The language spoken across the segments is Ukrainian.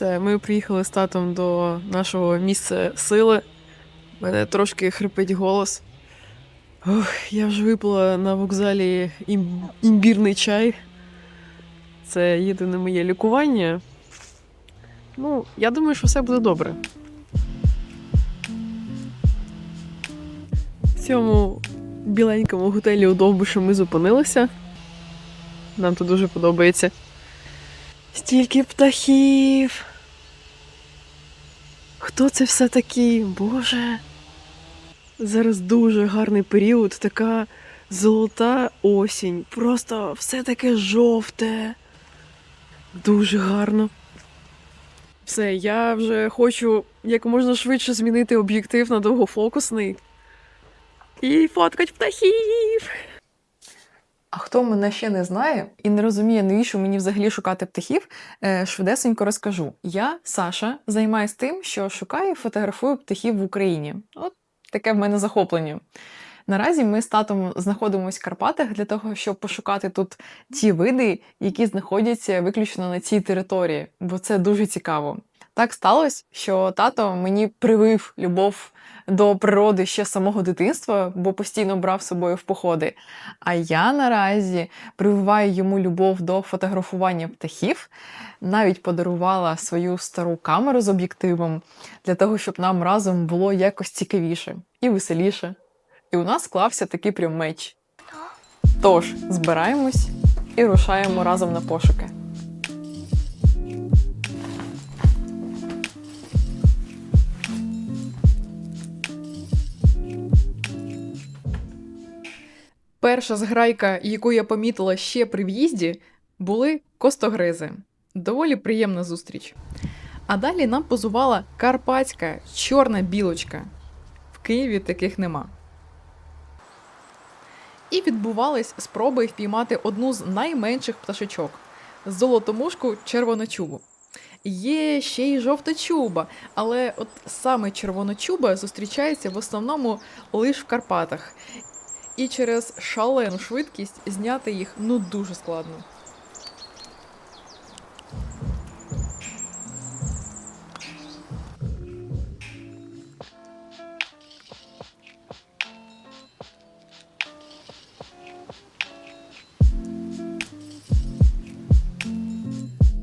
Все, ми приїхали з татом до нашого місця сили. Мене трошки хрипить голос. Ох, я вже випила на вокзалі ім- імбірний чай. Це єдине моє лікування. Ну, я думаю, що все буде добре. В цьому біленькому готелі у Довбушу ми зупинилися. Нам тут дуже подобається. Стільки птахів. Хто це все такі? Боже. Зараз дуже гарний період, така золота осінь. Просто все таке жовте. Дуже гарно. Все, я вже хочу як можна швидше змінити об'єктив на довгофокусний. І фоткать птахів. А хто мене ще не знає і не розуміє, навіщо мені взагалі шукати птахів, е, швидесенько розкажу. Я, Саша, займаюся тим, що шукаю і фотографую птахів в Україні. От таке в мене захоплення. Наразі ми з татом знаходимося в Карпатах для того, щоб пошукати тут ті види, які знаходяться виключно на цій території, бо це дуже цікаво. Так сталося, що тато мені привив любов до природи ще з самого дитинства, бо постійно брав з собою в походи. А я наразі прививаю йому любов до фотографування птахів, навіть подарувала свою стару камеру з об'єктивом для того, щоб нам разом було якось цікавіше і веселіше. І у нас склався такий прям меч. Тож, збираємось і рушаємо разом на пошуки. Перша зграйка, яку я помітила ще при в'їзді, були костогризи. Доволі приємна зустріч. А далі нам позувала карпатська чорна білочка. В Києві таких нема. І відбувались спроби впіймати одну з найменших пташечок золотомушку червоночубу. Є ще й жовточуба, але от саме червоночуба зустрічається в основному лише в Карпатах. І через шалену швидкість зняти їх ну дуже складно.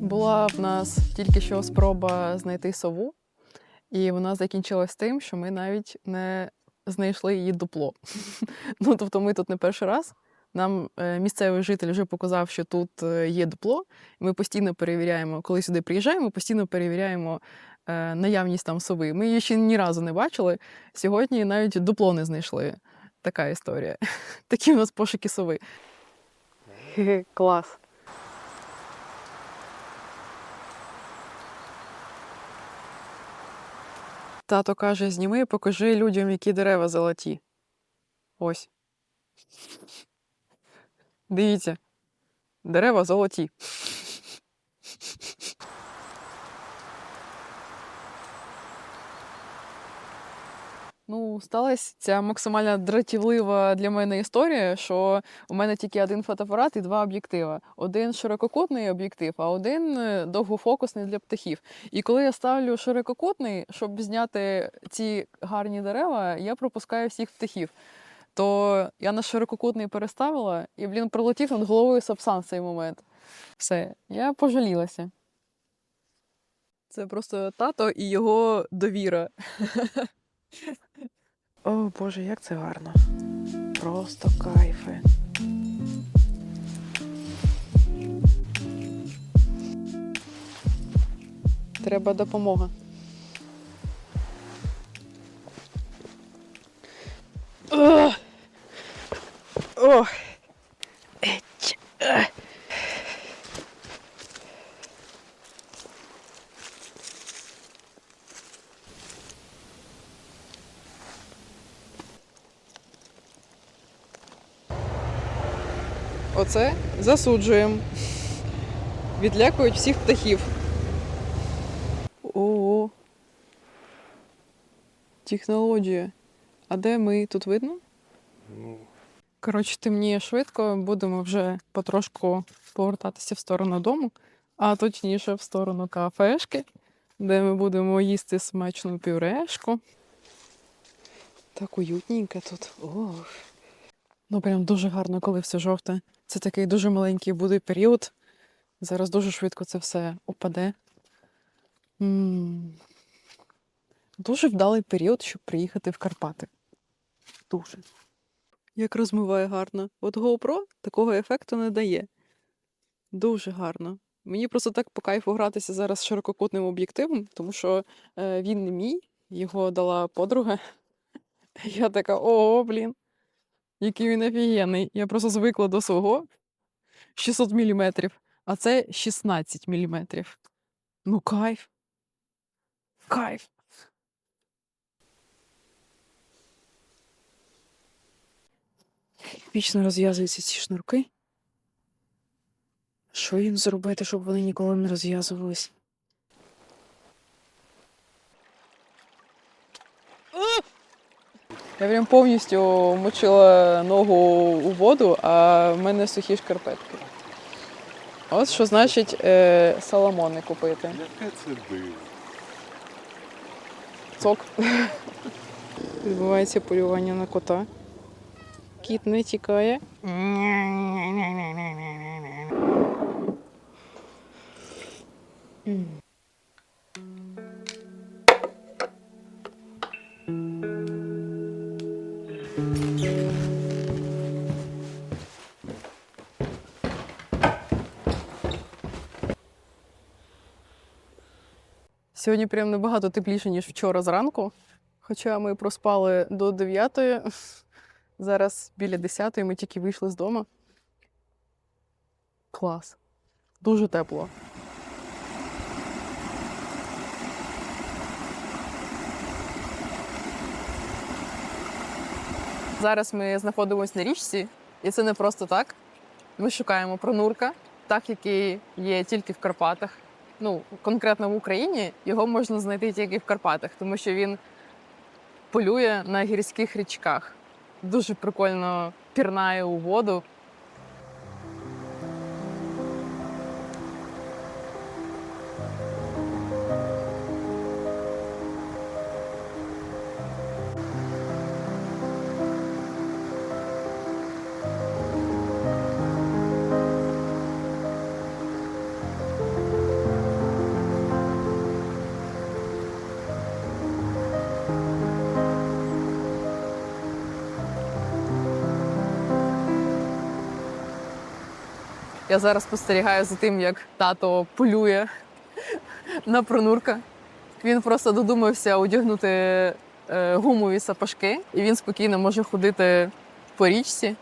Була в нас тільки що спроба знайти сову, і вона закінчилась тим, що ми навіть не знайшли її дупло. ну, тобто ми тут не перший раз. Нам е, місцевий житель вже показав, що тут е, є дупло. Ми постійно перевіряємо, коли сюди приїжджаємо, постійно перевіряємо е, наявність там сови. Ми її ще ні разу не бачили. Сьогодні навіть дупло не знайшли. Така історія. Такі у нас пошуки сови. Клас. Тато каже: зніми і покажи людям, які дерева золоті. Ось. Дивіться. Дерева золоті. Ну, сталася ця максимально дратівлива для мене історія, що у мене тільки один фотоапарат і два об'єктива. Один ширококутний об'єктив, а один е, довгофокусний для птахів. І коли я ставлю ширококутний, щоб зняти ці гарні дерева, я пропускаю всіх птахів. То я на ширококутний переставила, і, блін, пролетів над головою сапсан в цей момент. Все, я пожалілася. Це просто тато і його довіра. О, Боже, як це гарно. Просто кайфи. Треба допомога. Ох. Оце засуджуємо. Відлякують всіх птахів. О. Технологія. А де ми тут видно? Ну, Коротше, темніє швидко, будемо вже потрошку повертатися в сторону дому, а точніше в сторону кафешки. де ми будемо їсти смачну пюрешку. Так уютненько тут. Ох. Ну, прям дуже гарно, коли все жовте. Це такий дуже маленький буде період. Зараз дуже швидко це все упаде. м Дуже вдалий період, щоб приїхати в Карпати. Дуже. Як розмиває гарно. От GoPro такого ефекту не дає. Дуже гарно. Мені просто так по кайфу гратися зараз ширококутним об'єктивом, тому що е, він не мій, його дала подруга. Я така, о, блін, який він офігенний. Я просто звикла до свого 600 мм, а це 16 мм. Ну, кайф. Кайф. Вічно розв'язуються ці шнурки. Що їм зробити, щоб вони ніколи не розв'язувались? Я прям повністю мочила ногу у воду, а в мене сухі шкарпетки. От що значить е, саламони купити. Яке це диво? Цок. Відбувається полювання на кота. Кіт не тікає. Сьогодні прям набагато тепліше, ніж вчора зранку. Хоча ми проспали до 9, зараз біля 10 ми тільки вийшли з дому. Клас. Дуже тепло. Зараз ми знаходимося на річці, і це не просто так. Ми шукаємо пронурка, так який є тільки в Карпатах. Ну, конкретно в Україні його можна знайти тільки в Карпатах, тому що він полює на гірських річках. Дуже прикольно пірнає у воду. Зараз спостерігаю за тим, як тато полює на пронурка. Він просто додумався одягнути е, гумові сапожки, і він спокійно може ходити по річці.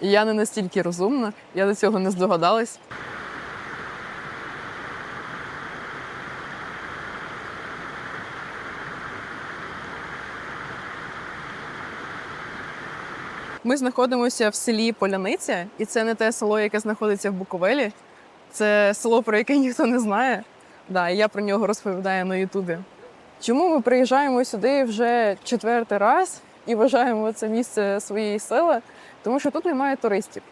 І я не настільки розумна, я до цього не здогадалась. Ми знаходимося в селі Поляниця, і це не те село, яке знаходиться в Буковелі. Це село, про яке ніхто не знає. Да, і я про нього розповідаю на Ютубі. Чому ми приїжджаємо сюди вже четвертий раз і вважаємо це місце своєї сели? Тому що тут немає туристів.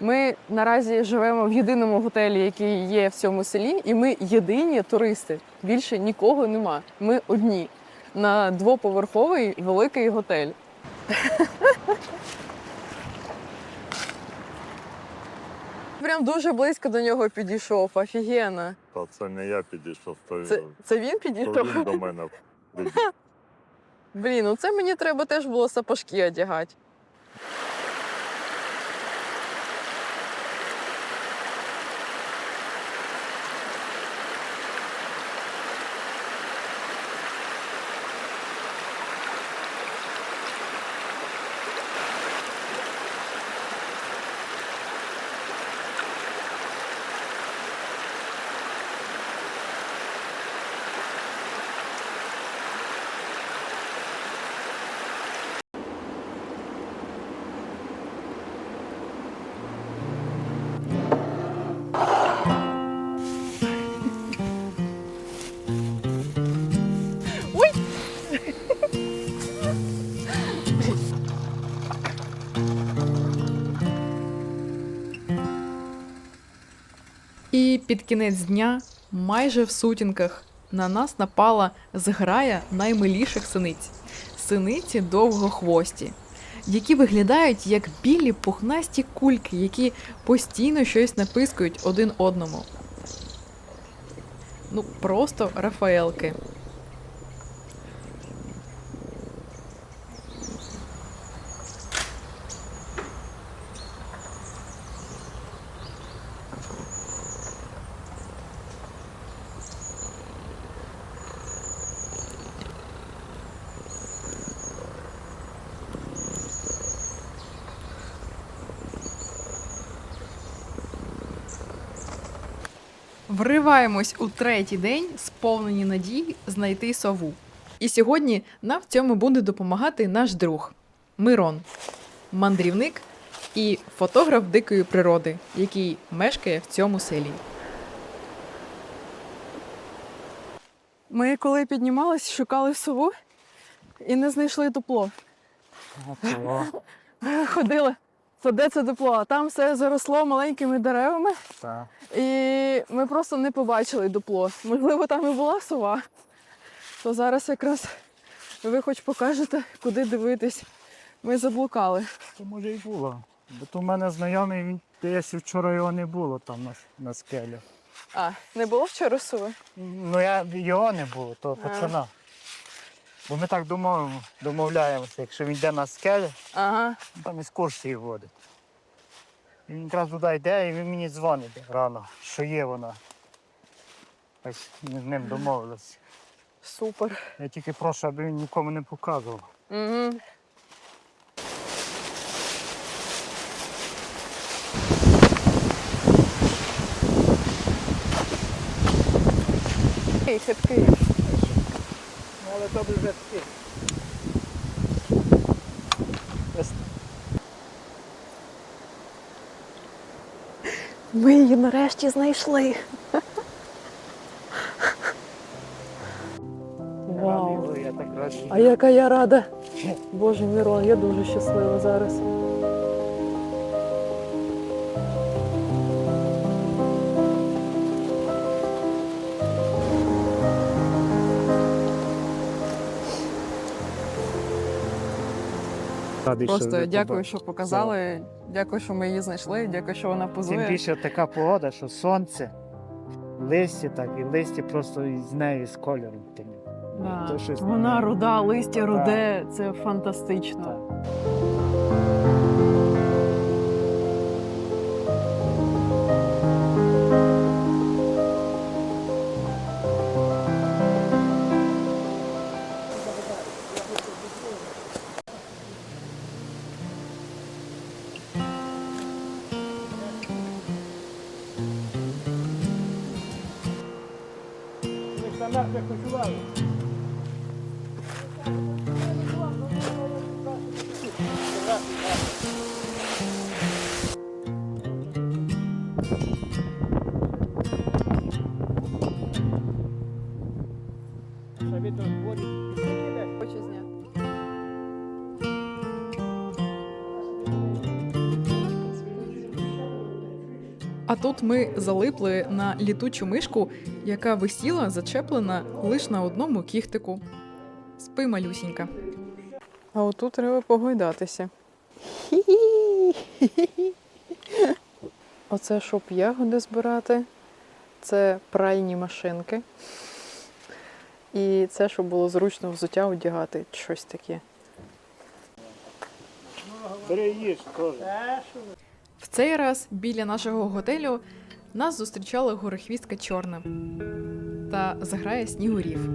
Ми наразі живемо в єдиному готелі, який є в цьому селі, і ми єдині туристи. Більше нікого нема. Ми одні на двоповерховий великий готель. Прям дуже близько до нього підійшов, офігенно. Та це не я підійшов, то, Це, це він то підійшов? він до мене. підійшов. Блін, ну це мені треба теж було сапожки одягати. І під кінець дня, майже в сутінках, на нас напала зграя наймиліших синиць. Синиці довгохвості, які виглядають як білі пухнасті кульки, які постійно щось напискують один одному. Ну, просто Рафаелки. Вриваємось у третій день, сповнені надій знайти сову. І сьогодні нам в цьому буде допомагати наш друг Мирон, мандрівник і фотограф дикої природи, який мешкає в цьому селі. Ми коли піднімались, шукали сову і не знайшли дупло. Ходили. То де це дупло? А там все заросло маленькими деревами. Так. І ми просто не побачили дупло. Можливо, там і була сова. То зараз якраз ви хоч покажете, куди дивитись. Ми заблукали. То може і було. Бо то в мене знайомий, він десь вчора його не було там на, на скелі. А, не було вчора сови? Ну я його не було, то А. пацана. Бо ми так домов, домовляємося, якщо він йде на скелі, Ага. там екскурсії водить. І він якраз туди йде, і він мені дзвонить рано, що є вона. Ось ми з ним домовилися. Супер. Я тільки прошу, аби він нікому не показував. Угу. Хиткий. Але то вже таки. Ми її нарешті знайшли. Вау. А яка я рада. Боже Мірон, я дуже щаслива зараз. Радий, Просто ви дякую, побачили. що показали. Дякую, що ми її знайшли. Дякую, що вона Тим більше така погода, що сонце, листя так, і листя просто з нею з кольором. Да. То щось Вона руда, листя руде, руде, це фантастично. Так. Хочу тут ми залипли на літучу мишку, яка висіла зачеплена лише на одному кіхтику. Спи, малюсінька. А отут треба погойдатися. Оце щоб ягоди збирати. Це пральні машинки. І це, щоб було зручно взуття одягати, щось таке. Бери їж теж. В цей раз біля нашого готелю нас зустрічала горохвістка чорна та заграє снігурів.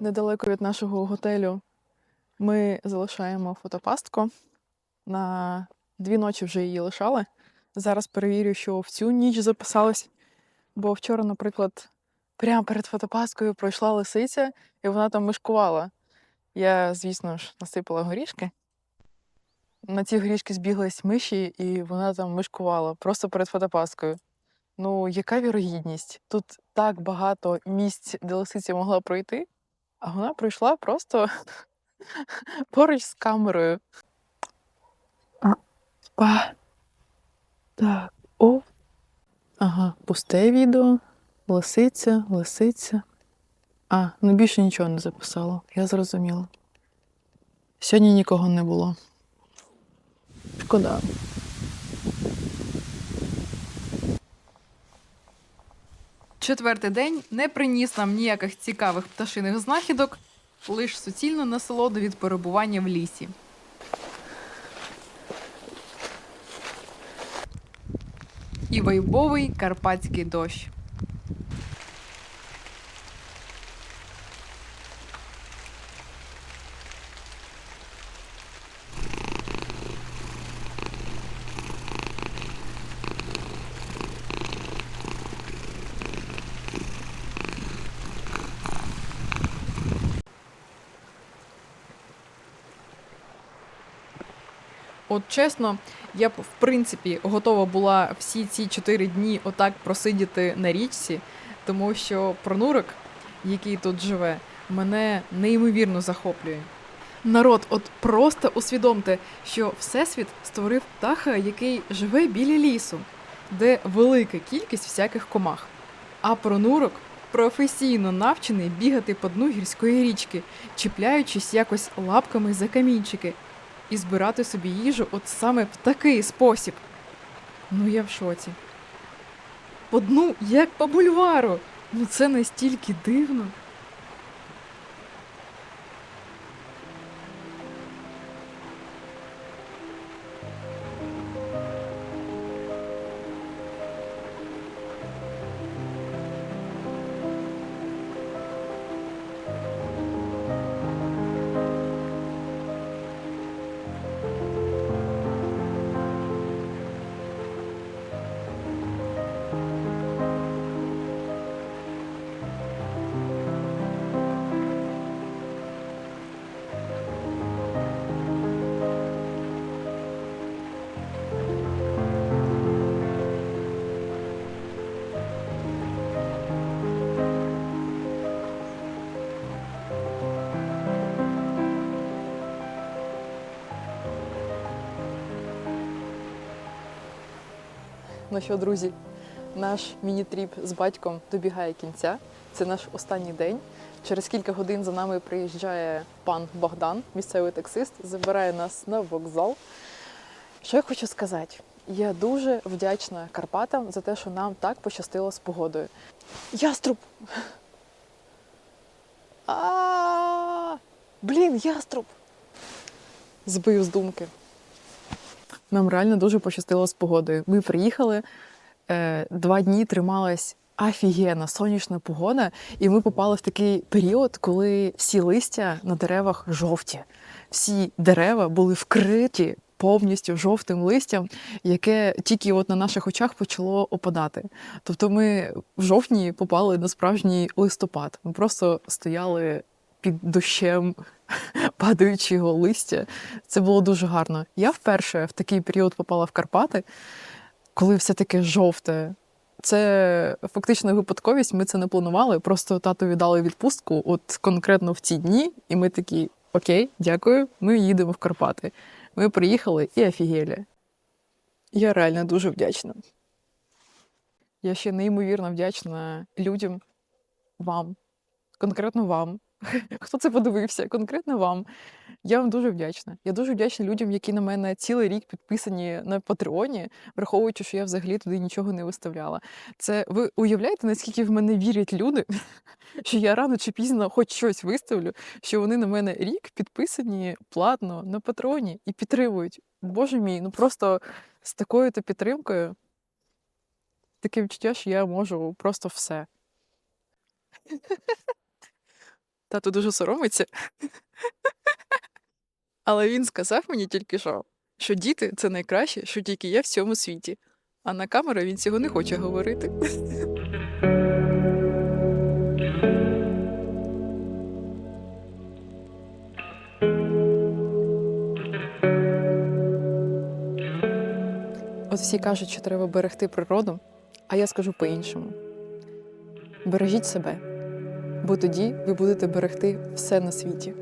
Недалеко від нашого готелю ми залишаємо фотопастку. На дві ночі вже її лишали. Зараз перевірю, що в цю ніч записалось. Бо вчора, наприклад, прямо перед фотопасткою пройшла лисиця, і вона там мишкувала. Я, звісно ж, насипала горішки. На ці горішки збіглись миші, і вона там мишкувала просто перед фотопасткою. Ну, яка вірогідність? Тут так багато місць, де лисиця могла пройти. а вона прийшла просто поруч з камерою. Па. Так, о. Ага, пусте відео. Лисиця, лисиця. А, ну більше нічого не записало. Я зрозуміла. Сьогодні нікого не було. Шкода. Четвертий день не приніс нам ніяких цікавих пташиних знахідок, лише суцільну насолоду від перебування в лісі. І вайбовий карпатський дощ. От чесно, я б в принципі готова була всі ці чотири дні отак просидіти на річці, тому що пронурок, який тут живе, мене неймовірно захоплює. Народ, от просто усвідомте, що Всесвіт створив птаха, який живе біля лісу, де велика кількість всяких комах. А пронурок професійно навчений бігати по дну гірської річки, чіпляючись якось лапками за камінчики, і збирати собі їжу от саме в такий спосіб. Ну я в шоці. По дну, як по бульвару. Ну це настільки дивно. Ну що, друзі, наш міні-тріп з батьком добігає кінця. Це наш останній день. Через кілька годин за нами приїжджає пан Богдан, місцевий таксист, забирає нас на вокзал. Що я хочу сказати? Я дуже вдячна Карпатам за те, що нам так пощастило з погодою. Яструб! Блін, яструб! Збив з думки. Нам реально дуже пощастило з погодою. Ми приїхали, е, два дні трималась офігенна сонячна погода, і ми попали в такий період, коли всі листя на деревах жовті. Всі дерева були вкриті повністю жовтим листям, яке тільки от на наших очах почало опадати. Тобто ми в жовтні попали на справжній листопад. Ми просто стояли під дощем падаючого листя. Це було дуже гарно. Я вперше в такий період попала в Карпати, коли все таке жовте. Це фактично випадковість, ми це не планували. Просто татові дали відпустку, от конкретно в ці дні, і ми такі: Окей, дякую, ми їдемо в Карпати. Ми приїхали і офігели. Я реально дуже вдячна. Я ще неймовірно вдячна людям, вам, конкретно вам, хто це подивився, конкретно вам. Я вам дуже вдячна. Я дуже вдячна людям, які на мене цілий рік підписані на Патреоні, враховуючи, що я взагалі туди нічого не виставляла. Це ви уявляєте, наскільки в мене вірять люди, що я рано чи пізно хоч щось виставлю, що вони на мене рік підписані платно на Патреоні і підтримують. Боже мій, ну просто з такою то підтримкою таке відчуття, що я можу просто все. Тато дуже соромиться. Але він сказав мені тільки що, що діти це найкраще, що тільки є в цьому світі. А на камеру він цього не хоче говорити. От всі кажуть, що треба берегти природу, а я скажу по-іншому: бережіть себе. Бо тоді ви будете берегти все на світі.